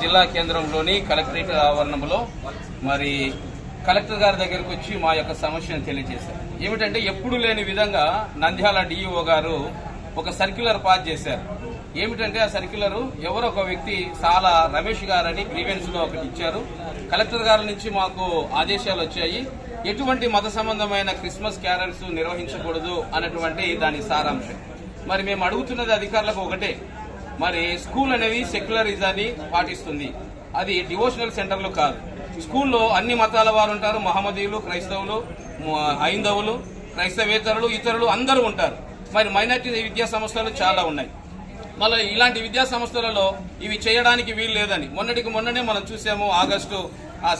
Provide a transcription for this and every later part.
జిల్లా కేంద్రంలోని కలెక్టరేట్ ఆవరణంలో మరి కలెక్టర్ గారి దగ్గరకు వచ్చి మా యొక్క సమస్యను తెలియజేశారు. ఏమిటంటే ఎప్పుడు లేని విధంగా నంద్యాల డిఈఓ గారు ఒక సర్క్యులర్ పాస్ చేశారు. ఏమిటంటే ఆ సర్క్యులర్ ఎవరో ఒక వ్యక్తి సాలా రమేష్ గారని గ్రీవెన్స్లో ఒకటి ఇచ్చారు. కలెక్టర్ గారి నుంచి మాకు ఆదేశాలు వచ్చాయి. ఎటువంటి మత సంబంధమైన క్రిస్మస్ క్యారల్స్ నిర్వహించకూడదు అన్నటువంటి దాని సారాంశం. మరి మేము అడుగుతున్నది అధికారులకు ఒకటే. మరి స్కూల్ అనేది సెక్యులరిజాన్ని పాటిస్తుంది. అది డివోషనల్ సెంటర్లు కాదు. స్కూల్లో అన్ని మతాల వారు ఉంటారు. మహమ్మదీయులు క్రైస్తవులు హైందవులు క్రైస్తవేతరులు ఇతరులు అందరూ ఉంటారు. మరి మైనార్టీ విద్యా సంస్థలు చాలా ఉన్నాయి. మళ్ళీ ఇలాంటి విద్యా సంస్థలలో ఇవి చేయడానికి వీలు లేదని మొన్నటికి మొన్ననే మనం చూసాము ఆగస్టు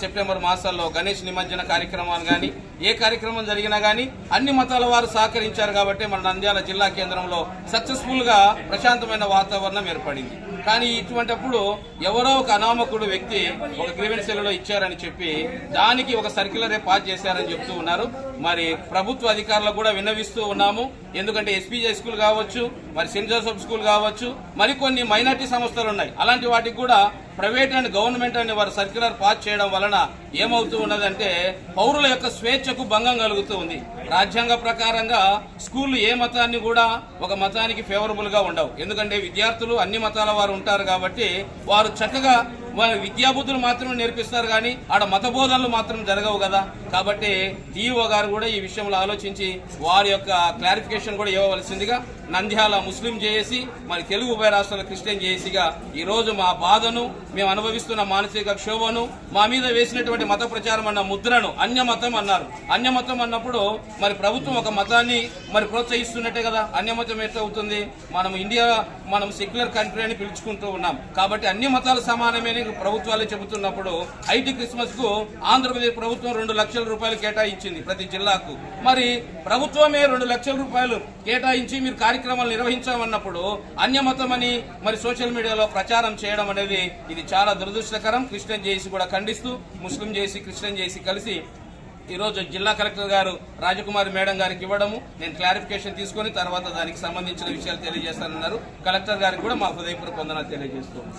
సెప్టెంబర్ మాసాల్లో గణేష్ నిమజ్జన కార్యక్రమాలు కానీ ఏ కార్యక్రమం జరిగినా కానీ అన్ని మతాల వారు సహకరించారు కాబట్టి మన నంద్యాల జిల్లా కేంద్రంలో సక్సెస్ఫుల్గా ప్రశాంతమైన వాతావరణం ఏర్పడింది. కానీ ఇటువంటప్పుడు ఎవరో ఒక అనామకుడు వ్యక్తి ఒక గ్రీవెన్స్ సెల్లో ఇచ్చారని చెప్పి దానికి ఒక సర్క్యులరే పాస్ చేశారని చెప్తూ ఉన్నారు. మరి ప్రభుత్వ అధికారులకు కూడా విన్నవిస్తూ ఉన్నాము. ఎందుకంటే ఎస్పీజే స్కూల్ కావచ్చు మరి సెంట్ జోసెఫ్ స్కూల్ కావచ్చు మరికొన్ని మైనార్టీ సంస్థలు ఉన్నాయి. అలాంటి వాటికి కూడా ప్రైవేట్ అండ్ గవర్నమెంట్ అని వారు సర్క్యులర్ పాస్ చేయడం వలన ఏమవుతూ ఉన్నదంటే పౌరుల యొక్క స్వేచ్ఛకు భంగం కలుగుతూ ఉంది. రాజ్యాంగ ప్రకారంగా స్కూల్ ఏ మతాన్ని కూడా ఒక మతానికి ఫేవరబుల్గా ఉండవు. ఎందుకంటే విద్యార్థులు అన్ని మతాల వారు ఉంటారు కాబట్టి వారు చక్కగా విద్యాబుద్ధులు మాత్రమే నేర్పిస్తారు కానీ ఆడ మత బోధనలు మాత్రం జరగవు కదా. కాబట్టి డిఓ గారు కూడా ఈ విషయంలో ఆలోచించి వారి యొక్క క్లారిఫికేషన్ కూడా ఇవ్వవలసిందిగా నంద్యాల ముస్లిం జేఏసీ మరి తెలుగు ఉభయ రాష్ట్రాల క్రిస్టియన్ జేఏసీగా ఈ రోజు మా బాధను మేము అనుభవిస్తున్న మానసిక క్షోభను మా మీద వేసినటువంటి మత ప్రచారం అన్న ముద్రను అన్యమతం అన్నారు. అన్యమతం అన్నప్పుడు మరి ప్రభుత్వం ఒక మతాన్ని మరి ప్రోత్సహిస్తున్నట్టే కదా. అన్యమతం ఎట్లవుతుంది? మనం ఇండియా మనం సెక్యులర్ కంట్రీ అని పిలుచుకుంటూ ఉన్నాం. కాబట్టి అన్ని మతాలు సమానమే అని ప్రభుత్వాలు చెబుతున్నప్పుడు ఐటీ క్రిస్మస్కు ఆంధ్రప్రదేశ్ ప్రభుత్వం రెండు లక్షల రూపాయలు కేటాయించింది ప్రతి జిల్లాకు. మరి ప్రభుత్వమే రెండు లక్షల రూపాయలు కేటాయించి మీరు కార్యక్రమాలు నిర్వహించామన్నప్పుడు అన్యమతమని మరి సోషల్ మీడియాలో ప్రచారం చేయడం అనేది ఇది చాలా దురదృష్టకరం. క్రిస్టియన్ చేసి కూడా ఖండిస్తూ ముస్లిం చేసి క్రిస్టియన్ చేసి కలిసి ఈరోజు జిల్లా కలెక్టర్ గారు రాజకుమారి మేడం గారికి ఇవ్వడము. నేను క్లారిఫికేషన్ తీసుకొని తర్వాత దానికి సంబంధించిన విషయాలు తెలియజేస్తానన్నారు. కలెక్టర్ గారికి కూడా మా హృదయపూర్వక వందనాలు తెలియజేస్తున్నాం